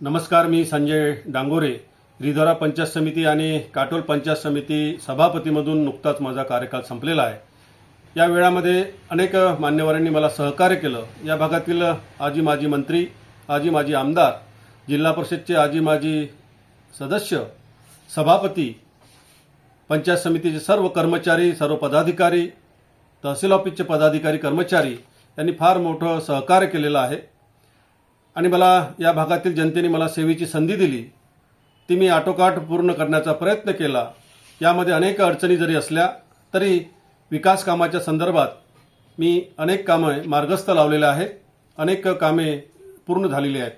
नमस्कार मी संजय डांगोरे. रिधोरा पंचायत समिती आणि काटोल पंचायत समिती सभापतीमधून नुकताच माझा कार्यकाल संपलेला आहे. या वेळामध्ये अनेक मान्यवरांनी मला सहकार्य केलं. या भागातील आजी माजी मंत्री आजी माजी आमदार जिल्हा परिषदचे आजी माजी सदस्य सभापती पंचायत समितीचे सर्व कर्मचारी सर्व पदाधिकारी तहसील ऑफिसचे पदाधिकारी कर्मचारी यांनी फार मोठं सहकार्य केलेलं आहे. आणि मला या भागातील जनतेने मला सेवेची संधी दिली ती मी आटोकाट पूर्ण करण्याचा प्रयत्न केला. यामध्ये अनेक अडचणी जरी असल्या तरी विकास कामाच्या संदर्भात मी अनेक कामं मार्गस्थ लावलेले आहेत. अनेक कामे पूर्ण झालेली आहेत.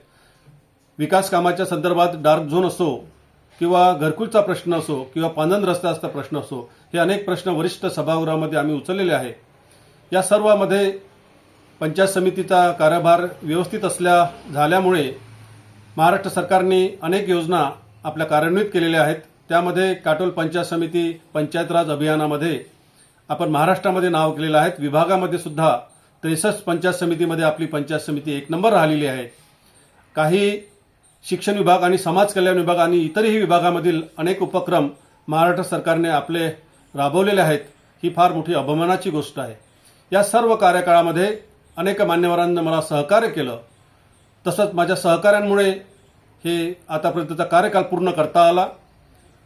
विकास कामाच्या संदर्भात डार्क झोन असो किंवा घरकुलचा प्रश्न असो किंवा पांदन रस्त्याचा प्रश्न असो हे अनेक प्रश्न वरिष्ठ सभागृहामध्ये आम्ही उचललेले आहे या सर्वामध्ये पंचायत समितीचा कारभार व्यवस्थित असल्या झाल्यामुळे महाराष्ट्र सरकारने अनेक योजना आपल्या कार्यान्वित केलेल्या आहेत. त्यामध्ये काटोल पंचायत समिती पंचायत राज अभियानामध्ये आपण महाराष्ट्रामध्ये नाव केलेलं आहे. विभागामध्ये सुद्धा त्रेसष्ट पंचायत समितीमध्ये आपली पंचायत समिती एक नंबर राहिलेली आहे. काही शिक्षण विभाग आणि समाज कल्याण विभाग आणि इतरही विभागामधील अनेक उपक्रम महाराष्ट्र सरकारने आपले राबवलेले आहेत. ही फार मोठी अभिमानाची गोष्ट आहे. या सर्व कार्यकाळामध्ये अनेक मान्यवरांनी मला सहकार्य केलं. तसंच माझ्या सहकाऱ्यांमुळे हे आतापर्यंतचा कार्यकाल पूर्ण करता आला.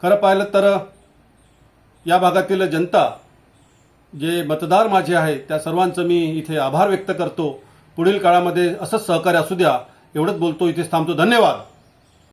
खरं पाहिलं तर या भागातील जनता जे मतदार माझे आहेत त्या सर्वांचं मी इथे आभार व्यक्त करतो. पुढील काळामध्ये असंच सहकार्य असू द्या. एवढंच बोलतो. इथेच थांबतो. धन्यवाद.